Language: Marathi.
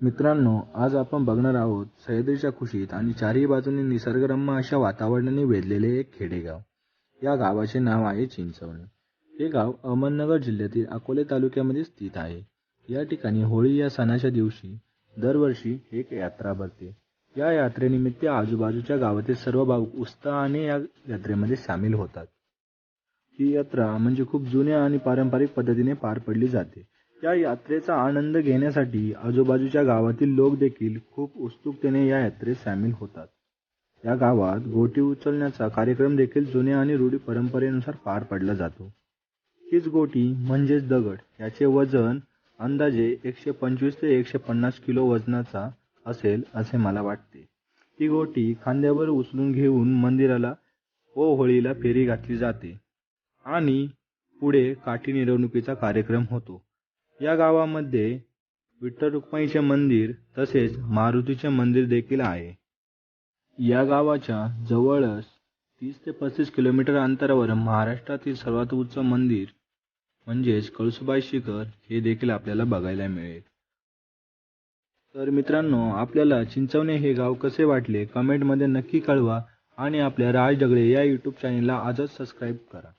मित्रांनो आज आपण बघणार आहोत सह्याद्रीच्या खुशीत आणि चारही बाजूने निसर्गरम्य अशा वातावरणाने वेधलेले एक खेडेगाव. या गावाचे नाव आहे चिंचवणे. हे गाव अहमदनगर जिल्ह्यातील अकोले तालुक्यामध्ये स्थित आहे. या ठिकाणी होळी या सणाच्या दिवशी दरवर्षी एक यात्रा भरते. या यात्रेनिमित्त आजूबाजूच्या गावातील सर्व भाविक उत्साहाने या यात्रेमध्ये सामील होतात. ही यात्रा म्हणजे खूप जुन्या आणि पारंपरिक पद्धतीने पार पडली जाते. या यात्रेचा आनंद घेण्यासाठी आजूबाजूच्या गावातील लोक देखील खूप उत्सुकतेने या यात्रेत सामील होतात. या गावात गोटी उचलण्याचा कार्यक्रम देखील जुन्या आणि रूढी परंपरेनुसार पार पडला जातो. हीच गोटी म्हणजेच दगड याचे वजन अंदाजे एकशे पंचवीस ते एकशे पन्नास किलो वजनाचा असेल असे मला वाटते. ही गोटी खांद्यावर उचलून घेऊन मंदिराला व होळीला फेरी घातली जाते. आणि पुढे काठी मिरवणुकीचा कार्यक्रम होतो. या गावामध्ये विठ्ठल रुक्माईचे मंदिर तसेच मारुतीचे मंदिर देखील आहे. या गावाच्या जवळच तीस ते पस्तीस किलोमीटर अंतरावर महाराष्ट्रातील सर्वात उंच मंदिर म्हणजेच कळसुबाई शिखर हे देखील आपल्याला बघायला मिळेल. तर मित्रांनो आपल्याला चिंचवणे हे गाव कसे वाटले? कमेंटमध्ये नक्की कळवा आणि आपल्या राज डगळे या यूट्यूब चॅनेलला आजच सबस्क्राईब करा.